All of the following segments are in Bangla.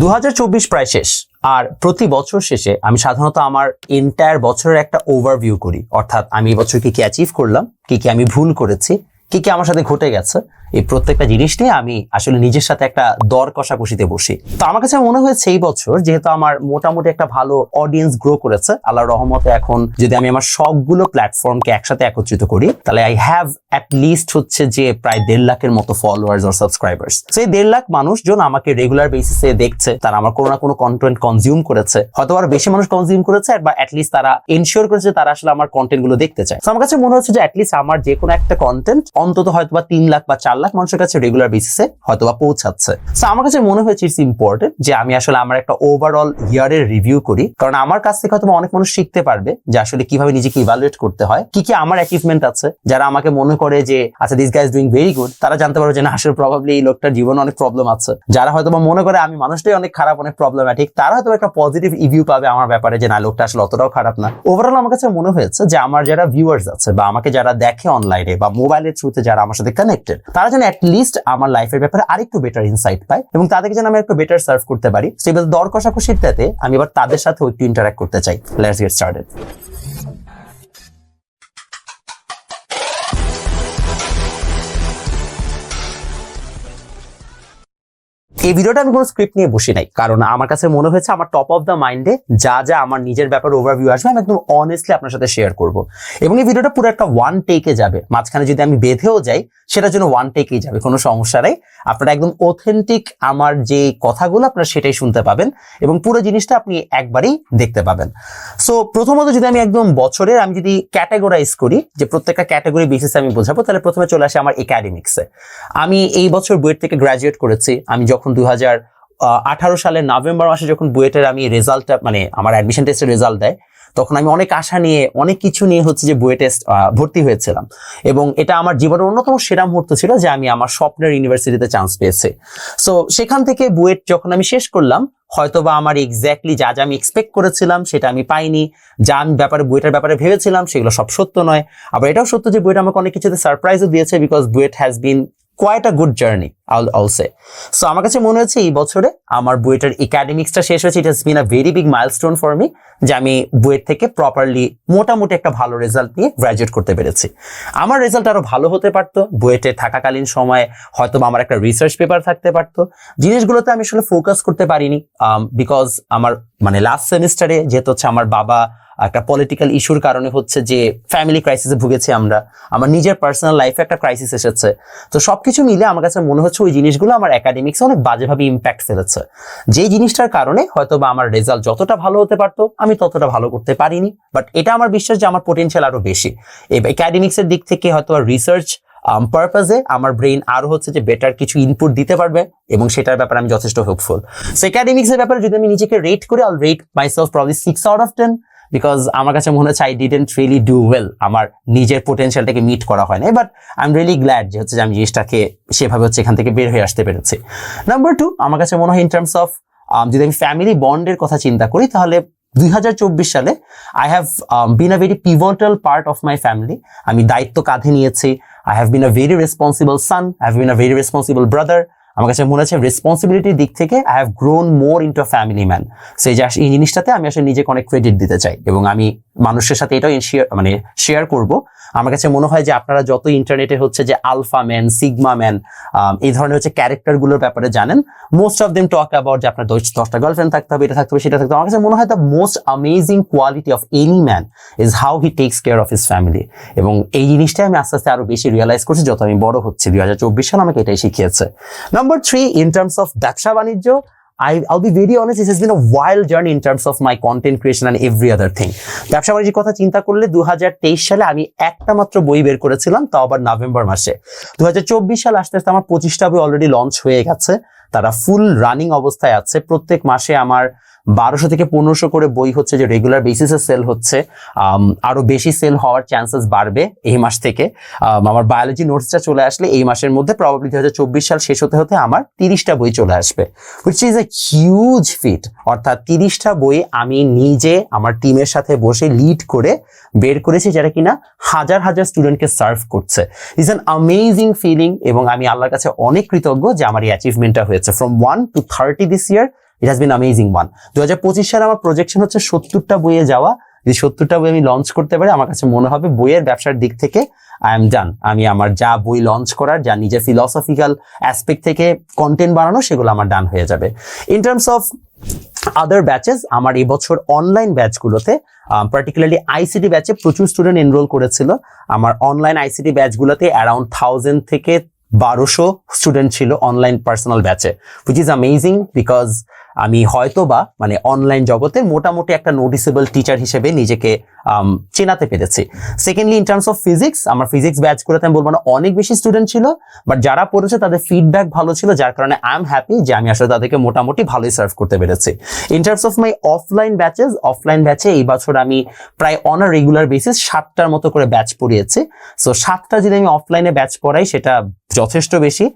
দু হাজার চব্বিশ প্রায় শেষ। আর প্রতি বছর শেষে আমি সাধারণত আমার এন্টায়ার বছরের একটা ওভারভিউ করি। অর্থাৎ আমি এই বছর কি কি অ্যাচিভ করলাম, কি কি আমি ভুল করেছি, কি কি আমার সাথে ঘটে গেছে। এই প্রত্যেকটা জিনিস নিয়ে আমি আসলে নিজের সাথে একটা দর কষাকষিতে বসি। তো আমার কাছে মনে হয়েছে এই বছর যেহেতু আমার মোটামুটি একটা ভালো অডিয়েন্স গ্রো করেছে, আল্লাহর রহমতে এখন যদি আমি আমার সবগুলো প্ল্যাটফর্মকে একসাথে একত্রিত করি, তাহলে আই হ্যাভ অ্যাট লিস্ট হচ্ছে যে প্রায় দেড় লাখের মতো ফলোয়ার্স আর সাবস্ক্রাইবার্স সেই দেড় লাখ মানুষজন আমাকে রেগুলার বেসিসে দেখছে, তারা আমার কোনো না কোনো কন্টেন্ট কনজিউম করেছে। হয়তো আর বেশি মানুষ কনজিউম করেছে, বা অ্যাটলিস্ট তারা এনশিওর করেছে তারা আসলে আমার কন্টেন্টগুলো দেখতে চায়। আমার কাছে মনে হচ্ছে যে অ্যাটলিস্ট আমার যে কোনো একটা কন্টেন্ট অন্তত হয়তো বা তিন লাখ বা চার লাখ মানুষের কাছে রেগুলার বেসিসে হয়তো বা পৌঁছাচ্ছে। সো আমার কাছে মনে হয়েছে ইটস ইম্পর্টেন্ট যে আমি আসলে আমার একটা ওভারঅল ইয়ারের রিভিউ করি। কারণ আমার কাছ থেকে হয়তো অনেক মানুষ শিখতে পারবে যে আসলে কীভাবে নিজেকে ইভালুয়েট করতে হয়, কি কি আমার অ্যাচিভমেন্ট আছে। যারা আমাকে মনে করে যে আচ্ছা this guys doing very good তারা জানতে পারবে যে, না, আসলে প্রবাবলি এই লোকটার জীবনে অনেক প্রবলেম আছে। যারা হয়তো বা মনে করে, আমি মানুষটাই অনেক খারাপ, অনেক প্রবলেম্যাটিক তারা হয়তো একটা পজিটিভ রিভিউ পাবে আমার ব্যাপারে যে, না, লোকটা আসলে অতটাও খারাপ না। ওভারঅল আমার কাছে মনে হয়েছে যে, আমার যারা ভিউয়ার্স আছে বা আমাকে যারা দেখে অনলাইনে বা মোবাইলের থ্রুতে যারা আমার সাথে কানেক্টেড তারা যেন অ্যাটলিস্ট আমার লাইফের ব্যাপারে আরেকটু বেটার ইনসাইট পায় এবং তাদেরকে যেন আমি একটু বেটার সার্ভ করতে পারি। সেগুলো দর কষাকষিটাতে আমি এবার তাদের সাথে একটু ইন্টারাক্ট করতে চাই। লেটস গেট স্টার্টেড এই ভিডিওটা আমি কোনো স্ক্রিপ্ট নিয়ে বসি নাই। কারণ আমার কাছে মনে হয়েছে আমার টপ অফ দ্য মাইন্ডে যা যা আমার নিজের ব্যাপারে ওভারভিউ আসবে, আমি একদম অনেস্টলি আপনার সাথে শেয়ার করব। এবং এই ভিডিওটা পুরো একটা ওয়ান টেকে যাবে। মাঝখানে যদি আমি বেঁধেও যাই, সেটার জন্য ওয়ান টেকেই যাবে, কোনো সমস্যা নেই। আপনারা একদম অথেন্টিক আমার যে কথাগুলো, আপনারা সেটাই শুনতে পাবেন এবং পুরো জিনিসটা আপনি একবারেই দেখতে পাবেন। সো প্রথমত যদি আমি একদম বছরের, আমি যদি ক্যাটাগরাইজ করি, যে প্রত্যেকটা ক্যাটাগরি বেসিসে আমি বোঝাবো, তাহলে প্রথমে চলে আসে আমার একাডেমিক্সে আমি এই বছর বুয়েট থেকে গ্রাজুয়েট করেছি। আমি যখন দু হাজার আঠারো সালের নভেম্বর মাসে যখন বুয়েটের আমি রেজাল্টটা মানে আমার অ্যাডমিশন টেস্টের রেজাল্ট দেয়, তখন আমি অনেক আশা নিয়ে, অনেক কিছু নিয়ে হচ্ছে যে বুয়েটে ভর্তি হয়েছিলাম। এবং এটা আমার জীবনের অন্যতম সেরা মুহূর্ত ছিল যে আমি আমার স্বপ্নের ইউনিভার্সিটিতে চান্স পেয়েছি। সো সেখান থেকে বুয়েট যখন আমি শেষ করলাম হয়তো বা আমার এক্স্যাক্টলি যা যা আমি এক্সপেক্ট করেছিলাম সেটা আমি পাইনি, যা আমি ব্যাপারে, বুয়েটের ব্যাপারে ভেবেছিলাম সেগুলো সব সত্য নয়। আবার এটাও সত্য যে বুয়েট আমাকে অনেক কিছুতে সারপ্রাইজও দিয়েছে because BUET has been quite a good journey also so আমার কাছে মনে হচ্ছে এই বছরে আমার বুয়েটের একাডেমিক্সটা শেষ হয়েছে। It has been a very big milestone for me যে আমি বুয়েট থেকে প্রপারলি মোটামুটি একটা ভালো রেজাল্ট নিয়ে গ্রাজুয়েট করতে পেরেছি। আমার রেজাল্ট আরও ভালো হতে পারতো, বুয়েটে থাকাকালীন সময়ে হয়তো আমার একটা রিসার্চ পেপার থাকতে পারতো। জিনিসগুলোতে আমি আসলে ফোকাস করতে পারিনি বিকজ আমার মানে লাস্ট সেমিস্টারে যেহেতু হচ্ছে আমার বাবা একটা পলিটিক্যাল ইস্যুর কারণে হচ্ছে যে ফ্যামিলি ক্রাইসিসে ভুগেছি আমরা। আমার নিজের পার্সোনাল লাইফে একটা ক্রাইসিস এসেছে। তো সবকিছু মিলে আমার কাছে মনে হচ্ছে ওই জিনিসগুলো আমার একাডেমিক্সে অনেক বাজেভাবে ইম্প্যাক্ট ফেলেছে। যেই জিনিসটার কারণে হয়তো বা আমার রেজাল্ট যতটা ভালো হতে পারতো, আমি ততটা ভালো করতে পারিনি। বাট এটা আমার বিশ্বাস যে আমার পোটেনশিয়াল আরও বেশি। একাডেমিক্সের দিক থেকে হয়তো রিসার্চ পারপাজে আমার ব্রেইন আরও হচ্ছে যে বেটার কিছু ইনপুট দিতে পারবে এবং সেটার ব্যাপারে আমি যথেষ্ট হোপফুল সো একাডেমিক্সের ব্যাপারে যদি আমি নিজেকে রেট করি I'll rate myself probably six out of ten because আমার কাছে মনে হচ্ছে I didn't really do well আমার নিজের পোটেনশিয়ালটাকে মিট করা হয় না but I am really glad যে হচ্ছে যে আমি জিনিসটাকে সেভাবে হচ্ছে এখান থেকে বের হয়ে আসতে পেরেছি। নাম্বার টু আমার কাছে মনে হয় ইন টার্মস অফ যদি আমি ফ্যামিলি বন্ডের কথা চিন্তা করি, তাহলে দুই হাজার চব্বিশ সালে I have been a very pivotal part of my family আমি দায়িত্ব কাঁধে নিয়েছি। I have been a very responsible son I have been a very responsible brother আমার কাছে মনে হচ্ছে রেসপন্সিবিলিটির দিক থেকে I have grown more into family man সেই যে এই জিনিসটাতে আমি আসলে নিজেকে অনেক ক্রেডিট দিতে চাই এবং আমি মানুষের সাথে এটাও মানে শেয়ার করব। আমার কাছে মনে হয় যে আপনারা যত ইন্টারনেটে হচ্ছে যে আলফা ম্যান সিগমা ম্যান এই ধরনের হচ্ছে ক্যারেক্টারগুলোর ব্যাপারে জানেন most of them talk about যে আপনার দশটা গার্লফ্রেন্ড থাকতে হবে, এটা থাকতে হবে, সেটা থাকতে হবে। আমার কাছে মনে হয় the most amazing quality of any man is how he takes care of his family এবং এই জিনিসটাই আমি আস্তে আস্তে আরও বেশি রিয়েলাইজ করছি যত আমি বড় হচ্ছি। দুই হাজার চব্বিশ সাল আমাকে এটাই শিখিয়েছে। Number three in terms of ব্যবসা বাণিজ্য I, I'll be very honest, it has been a wild journey in terms of my content creation and every other thing. ব্যবসা বাণিজ্যের কথা চিন্তা করলে দু হাজার তেইশ সালে আমি একটা মাত্র বই বের করেছিলাম তাও আবার নভেম্বর মাসে দু হাজার চব্বিশ সাল আসতে আসতে আমার পঁচিশটা বই অলরেডি লঞ্চ হয়ে গেছে তারা ফুল রানিং অবস্থায় আছে প্রত্যেক মাসে আমার বারোশো থেকে পনেরোশো করে বই হচ্ছে যে রেগুলার বেসিসে সেল হচ্ছে। আরও বেশি সেল হওয়ার চান্সেস বাড়বে এই মাস থেকে। আমার বায়োলজি নোটসটা চলে আসলে এই মাসের মধ্যে প্রবাবলি দু সাল শেষ হতে হতে আমার তিরিশটা বই চলে আসবে which is a huge feat অর্থাৎ তিরিশটা বই আমি নিজে আমার টিমের সাথে বসে লিড করে বের করেছি যারা কিনা হাজার হাজার স্টুডেন্টকে সার্ভ করছে। ইজ অ্যান অ্যামেজিং ফিলিং এবং আমি আল্লাহর কাছে অনেক কৃতজ্ঞ যে আমার এই অ্যাচিভমেন্টটা হয়েছে। From one to thirty this year it has been amazing one দু হাজার পঁচিশ সালে আমার প্রজেকশন হচ্ছে সত্তরটা বইয়ে যাওয়া। যদি সত্তরটা বই আমি লঞ্চ করতে পারি, আমার কাছে মনে হবে বইয়ের ব্যবসার দিক থেকে আই এম ডান আমি আমার যা বই লঞ্চ করার, যা নিজের ফিলসফিক্যাল অ্যাসপেক্ট থেকে কন্টেন্ট বানানো, সেগুলো আমার ডান হয়ে যাবে। In terms of other batches আমার এবছর অনলাইন ব্যাচগুলোতে পার্টিকুলারলি আইসিটি ব্যাচে প্রচুর স্টুডেন্ট এনরোল করেছিল। আমার অনলাইন আইসিটি ব্যাচগুলোতে অ্যারাউন্ড থাউজেন্ড থেকে বারোশো স্টুডেন্ট ছিল অনলাইন পার্সোনাল ব্যাচে উইচ ইজ অ্যামেজিং বিকজ আমি হয়তো বা মানে অনলাইন জগতে মোটামুটি একটা নোটিসেবল টিচার হিসেবে নিজেকে চেনাতে পেরেছি। Secondly in terms of physics আমার ফিজিক্স ব্যাচগুলোতে আমি বলব না, অনেক বেশি স্টুডেন্ট ছিল বাট যারা পড়েছে তাদের ফিডব্যাক ভালো ছিল, যার কারণে আই এম হ্যাপি যে আমি আসলে তাদেরকে মোটামুটি ভালোই সার্ভ করতে পেরেছি। In terms of my offline batches offline ব্যাচে এই বছর আমি প্রায় অন রেগুলার বেসিস সাতটার মতো করে ব্যাচ পড়িয়েছি। সো সাতটা যদি আমি অফলাইনে ব্যাচ পড়াই, সেটা যথেষ্ট বেশি।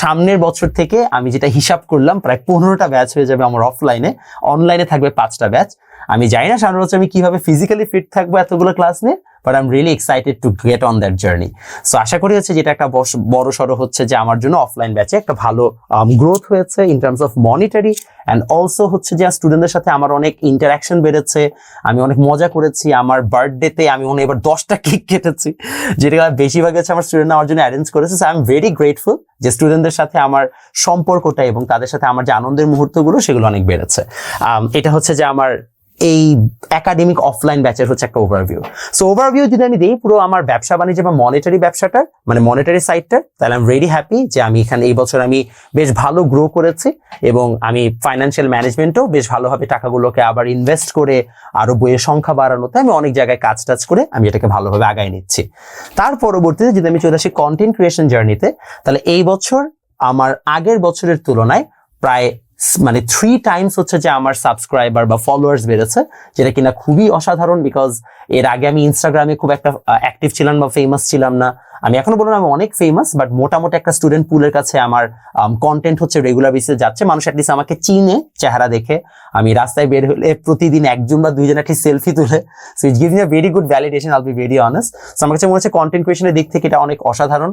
সামনের বছর থেকে আমি যেটা হিসাব করলাম, প্রায় পনেরোটা ব্যাচ হয়ে যাবে আমার অফলাইনে অনলাইনে থাকবে পাঁচটা ব্যাচ আমি জানি না সামনের বছর আমি কীভাবে ফিজিক্যালি ফিট থাকব এতগুলো ক্লাস নিয়ে but I am really excited to get on that journey so আশা করি হচ্ছে যেটা একটা বড় সড়ো হচ্ছে যে আমার জন্য অফলাইন ব্যাচে একটা ভালো গ্রোথ হয়েছে in terms of monetary and also হচ্ছে যে স্টুডেন্টদের সাথে আমার অনেক ইন্টারাকশন বেড়েছে, আমি অনেক মজা করেছি, আমার বার্থডেতে আমি মনে এবার দশটা কেক কেটেছি, যেটা বেশিরভাগ হচ্ছে আমার স্টুডেন্ট আমার জন্য অ্যারেঞ্জ করেছে so I am very grateful যে স্টুডেন্টদের সাথে আমার সম্পর্কটা এবং তাদের সাথে আমার যে আনন্দের মুহূর্তগুলো সেগুলো অনেক বেড়েছে। এটা হচ্ছে যে আমার এই একাডেমিক অফলাইন ব্যাচের হচ্ছে একটা ওভারভিউ সো ওভারভিউ যদি আমি দিই, পুরো আমার ব্যবসা বাণিজ্য বা মনিটারি ব্যবসাটার মানে মনিটারি সাইডটার তাহলে এম ভেরি হ্যাপি যে আমি এখানে এই বছর আমি বেশ ভালো গ্রো করেছি এবং আমি ফাইন্যান্সিয়াল ম্যানেজমেন্টও বেশ ভালোভাবে টাকাগুলোকে আবার ইনভেস্ট করে আরও বইয়ের সংখ্যা বাড়ানোতে আমি অনেক জায়গায় কাজ টাজ করে আমি এটাকে ভালোভাবে আগায় নিচ্ছি। তার পরবর্তীতে যদি আমি চলে আসি কন্টেন্ট ক্রিয়েশন জার্নিতে তাহলে এই বছর আমার আগের বছরের তুলনায় প্রায় মানে থ্রি টাইমস হচ্ছে যে আমার সাবস্ক্রাইবার বা ফলোয়ার্স বেড়েছে, যেটা কিনা খুবই অসাধারণ বিকজ এর আগে আমি ইনস্টাগ্রামে খুব একটা অ্যাক্টিভ ছিলাম বা ফেমাস ছিলাম না। আমি এখনও বললাম আমি অনেক ফেমাস বাট মোটামুটি একটা স্টুডেন্ট পুলের কাছে আমার কন্টেন্ট হচ্ছে রেগুলার বেসিসে যাচ্ছে। মানুষ অ্যাটলিস্ট আমাকে চিনে, চেহারা দেখে। আমি রাস্তায় বের হলে প্রতিদিন একজন বা দুইজন একটি সেলফি তুলে। So it give me very good validation I'll be very honest so আমার কাছে মনে হচ্ছে কন্টেন্ট ক্রিয়েশনের দিক থেকে এটা অনেক অসাধারণ।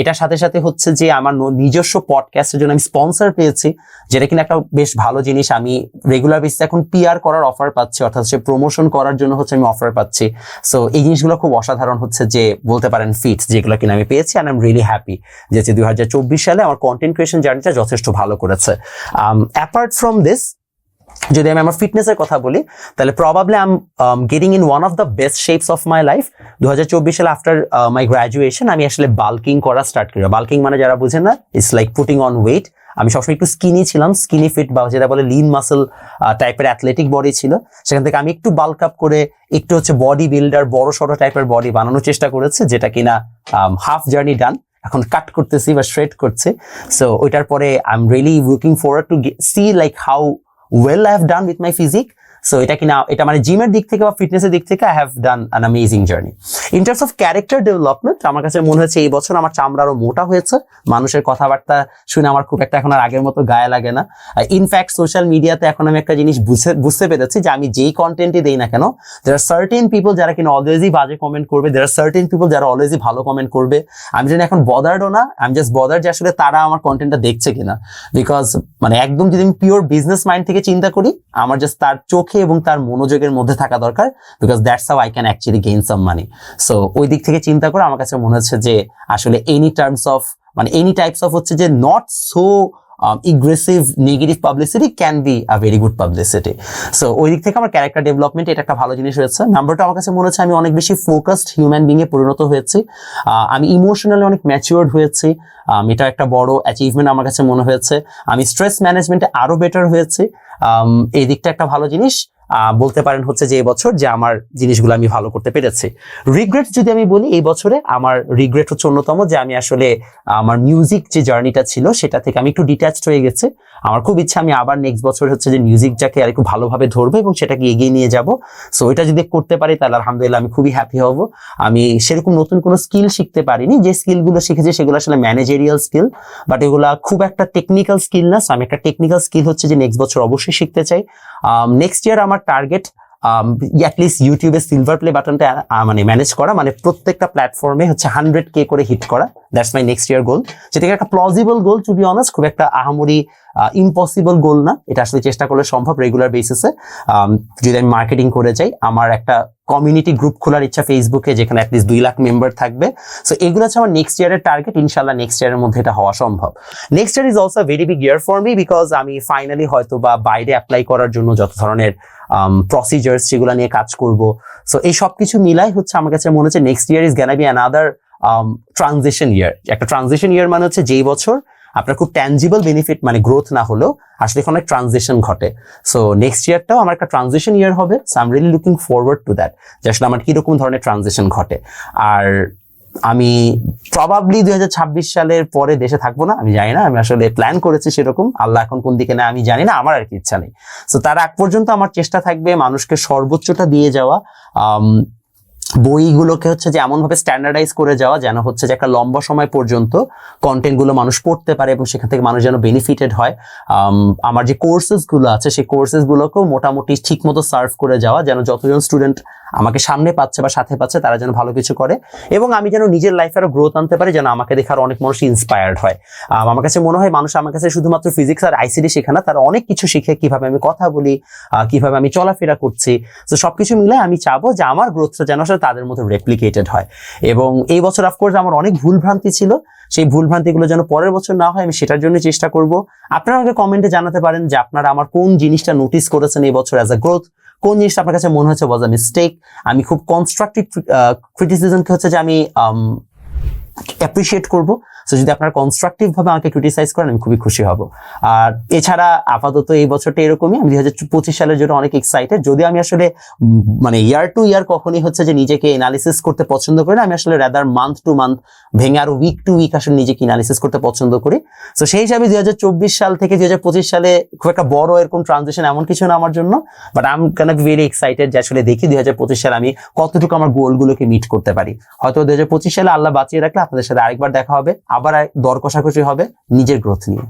এটার সাথে সাথে হচ্ছে যে আমার নিজস্ব পডকাস্টের জন্য আমি স্পন্সর পেয়েছি, যেটা কিনা একটা বেশ ভালো জিনিস। আমি রেগুলার বেসিসে এখন পিআর করার অফার পাচ্ছি, অর্থাৎ সে প্রমোশন করার জন্য হচ্ছে আমি অফার পাচ্ছি। সো এই জিনিসগুলো খুব অসাধারণ হচ্ছে যে বলতে পারেন ফিট যেগুলো কিনা আমি পেয়েছি and I am really happy যে দুই হাজার চব্বিশ সালে আমার কন্টেন্ট ক্রিয়েশন জার্নিটা যথেষ্ট ভালো করেছে। অ্যাপার্ট ফ্রম দিস যদি আমি আমার ফিটনেসের কথা বলি, তাহলে probably I am getting in one of the best shapes of my life দু হাজার চব্বিশ সালে আফটার মাই গ্রাজুয়েশন আমি আসলে বাল্কিং করা স্টার্ট করি। বাল্কিং মানে যারা বুঝেন না it's like putting on weight আমি সবসময় একটু স্কিনি ছিলাম স্কিনি ফিট বা যেটা বলে লিন মাসেল টাইপের অ্যাথলেটিক বডি ছিল। সেখান থেকে আমি একটু বাল্ক আপ করে একটু হচ্ছে বডি বিল্ডার বড় সড়ো টাইপের বডি বানানোর চেষ্টা করেছে, যেটা কিনা হাফ জার্নি ডান এখন কাট করতেছি বা শ্রেড করছে। সো ওইটার পরে I am really looking forward to see like how well I have done with my physique so এটা কিনা এটা মানে জিমের দিক থেকে বা ফিটনেসের দিক থেকে I have done an amazing journey in terms of character development আমার কাছে মনে হচ্ছে এই বছর আমার চামড়া আরও মোটা হয়েছে। মানুষের কথাবার্তা শুনে আমার খুব একটা এখন আর আগের মতো গায়ে লাগে না। ইনফ্যাক্ট সোশ্যাল মিডিয়াতে এখন আমি একটা জিনিস বুঝে, বুঝতে পেরেছি যে আমি যেই কন্টেন্টই দেই না কেন দের আর সার্টেন পিপল যারা কিনা অলওয়েজই বাজে কমেন্ট করবে দের আর সার্টেন পিপল যারা অলওয়েজই ভালো কমেন্ট করবে। আমি জানি এখন বদার্ডও না আমি জাস্ট বদার যে আসলে তারা আমার কন্টেন্টটা দেখছে কিনা। বিকজ মানে একদম যদি আমি পিওর বিজনেস মাইন্ড থেকে চিন্তা করি, আমার জাস্ট তার চোখে এবং তার মনোযোগের মধ্যে থাকা দরকার because that's how I can actually gain some money so ওই দিক থেকে চিন্তা করে আমার কাছে মনে হচ্ছে যে, আসলে এনি টার্মস অফ মানে এনি টাইপস অফ হচ্ছে যে not so aggressive negative publicity can be a very good publicity so ওই দিক থেকে আমার ক্যারেক্টার ডেভেলপমেন্ট এটা একটা ভালো জিনিস হয়েছে। নাম্বারটা আমার কাছে মনে হচ্ছে আমি অনেক বেশি ফোকাসড হিউম্যান বিং এ পরিণত হয়েছি। আমি ইমোশনালি অনেক ম্যাচিওর্ড হয়েছি। এটা একটা বড় অ্যাচিভমেন্ট আমার কাছে মনে হয়েছে। আমি স্ট্রেস ম্যানেজমেন্টে আরও বেটার হয়েছি। এই দিকটা একটা ভালো জিনিস। বলতে পারেন হচ্ছে যে এবছর যে আমার জিনিসগুলো আমি ভালো করতে পেরেছি। রিগ্রেট যদি আমি বলি, এই বছরে আমার রিগ্রেট হচ্ছে অন্যতম যে আমি আসলে আমার মিউজিক যে জার্নিটা ছিল, সেটা থেকে আমি একটু ডিট্যাচড হয়ে গেছে। আমার খুব ইচ্ছা আমি আবার নেক্সট বছর হচ্ছে যে মিউজিকটাকে আর একটু ভালোভাবে ধরবো এবং সেটাকে এগিয়ে নিয়ে যাব। সো এটা যদি করতে পারি, তাহলে আলহামদুলিল্লাহ আমি খুবই হ্যাপি হব। আমি সেরকম নতুন কোনো স্কিল শিখতে পারিনি। যে স্কিলগুলো শিখেছি, সেগুলো আসলে ম্যানেজেরিয়াল স্কিল বাট এগুলা খুব একটা টেকনিক্যাল স্কিল না। আমি একটা টেকনিক্যাল স্কিল হচ্ছে যে নেক্সট বছর অবশ্যই শিখতে চাই। নেক্সট ইয়ার আমার টার্গেট অ্যাটলিস্ট ইউটিউবে সিলভার প্লে বাটনটা মানে ম্যানেজ করা মানে প্রত্যেকটা প্ল্যাটফর্মে হচ্ছে হান্ড্রেড কে করে হিট করা। That's my next year goal যেটা একটা প্লজিবল গোল টু বি অনার্স খুব একটা আহামরি ইম্পসিবল গোল না। এটা আসলে চেষ্টা করলে সম্ভব রেগুলার বেসিসে যদি আমি মার্কেটিং করে যাই, আমার একটা কমিউনিটি গ্রুপ খোলার ইচ্ছা ফেসবুকে যেখানে অ্যাটলিস্ট দুই লাখ মেম্বার থাকবে। সো এগুলো হচ্ছে আমার নেক্সট ইয়ারের টার্গেট ইনশাল্লাহ নেক্সট ইয়ারের মধ্যে এটা হওয়া সম্ভব। Next year is also very big year for me because আমি ফাইনালি হয়তো বা বাইরে অ্যাপ্লাই করার জন্য যত ধরনের প্রসিজার্স সেগুলো নিয়ে কাজ করব। সো এই সব কিছু মিলাই হচ্ছে আমার কাছে মনে হচ্ছে next year is gonna be another transition year একটা ট্রানজিশন ইয়ার মানে হচ্ছে যেই বছর আপনার খুব ট্যাঞ্জিবল বেনিফিট মানে গ্রোথ না হলেও আসলে এখানে ট্রানজিশন ঘটে। সো নেক্সট ইয়ারটাও আমার একটা ট্রানজিশন ইয়ার হবে। So I'm really looking forward to that যে আসলে আমার কীরকম ধরনের ট্রানজিশন ঘটে। আর আমি প্রবাবলি দুই হাজার ছাব্বিশ সালের পরে দেশে থাকব না, আমি জানি না, আমি আসলে প্ল্যান করেছি সেরকম। আল্লাহ এখন কোন দিকে না, আমি জানি না, আমার আর কি ইচ্ছা নেই। তো তার আগ পর্যন্ত আমার চেষ্টা থাকবে মানুষকে সর্বোচ্চটা দিয়ে যাওয়া বইগুলোকে হচ্ছে যে এমন ভাবে স্ট্যান্ডার্ডাইজ করে যাওয়া যেন হচ্ছে যে একটা লম্বা সময় পর্যন্ত কন্টেন্টগুলো মানুষ পড়তে পারে এবং সেখান থেকে মানুষ যেন বেনিফিটেড হয়। আম, আমার যে কোর্সেসগুলো আছে সেই কোর্সেস গুলোকেও মোটামুটি ঠিক মতো সার্ভ করে যাওয়া যেন যতজন স্টুডেন্ট আমাকে সামনে পাচ্ছে বা সাথে পাচ্ছে, তারা যেন ভালো কিছু করে এবং আমি যেন নিজের লাইফে আরও গ্রোথ আনতে পারি, যেন আমাকে দেখে আরও অনেক মানুষ ইন্সপায়ার্ড হয়। আমার কাছে মনে হয় মানুষ আমার কাছে শুধুমাত্র ফিজিক্স আর আইসিডি শেখে না, তারা অনেক কিছু শিখে, কীভাবে আমি কথা বলি কীভাবে আমি চলাফেরা করছি। তো সবকিছু মিলে আমি চাবো যে আমার গ্রোথটা যেন আসলে তাদের মতো রেপ্লিকেটেড হয়। এবং এই বছর অফকোর্স আমার অনেক ভুল ভ্রান্তি ছিল, সেই ভুল ভ্রান্তিগুলো যেন পরের বছর না হয়, আমি সেটার জন্য চেষ্টা করব। আপনারা আমাকে কমেন্টে জানাতে পারেন যে আপনারা আমার কোন জিনিসটা নোটিস করেছেন এই বছর অ্যাজ আ গ্রোথ কোন জিনিসটা আপনার কাছে মনে হচ্ছে ওয়াজ আ মিস্টেক আমি খুব কনস্ট্রাকটিভ ক্রিটিসিজমকে হচ্ছে যে আমি অ্যাপ্রিসিয়েট করব। সো যদি আপনারা কনস্ট্রাকটিভ ভাবে আমাকে ক্রিটিসাইজ করেন, আমি খুবই খুশি হব। আর এছাড়া আপাতত এই বছরটা এরকমই, আমি দুই হাজার পঁচিশ সালের জন্য অনেক এক্সাইটেড যদি আমি আসলে মানে ইয়ার টু ইয়ার কখনই হচ্ছে যে নিজেকে এনালিসিস করতে পছন্দ করি না, আমি আসলে রাদার মান্থ টু মান্থ ভেঙে আরও উইক টু উইক আসলে নিজেকে এনালিসিস করতে পছন্দ করি। তো সেই হিসাবে দুই হাজার চব্বিশ সাল থেকে দুই হাজার পঁচিশ সালে খুব একটা বড় এরকম ট্রানজিশন এমন কিছু না আমার জন্য। But I am can very excited যে আসলে দেখি দুই সালে আমি কতটুকু আমার গোলগুলোকে মিট করতে পারি। হয়তো দুই হাজার পঁচিশ সালে আল্লাহ বাঁচিয়ে রাখলে আপনাদের সাথে আরেকবার দেখা হবে। আবার দর কষাকষি হবে নিজের গ্রোথ নিয়ে।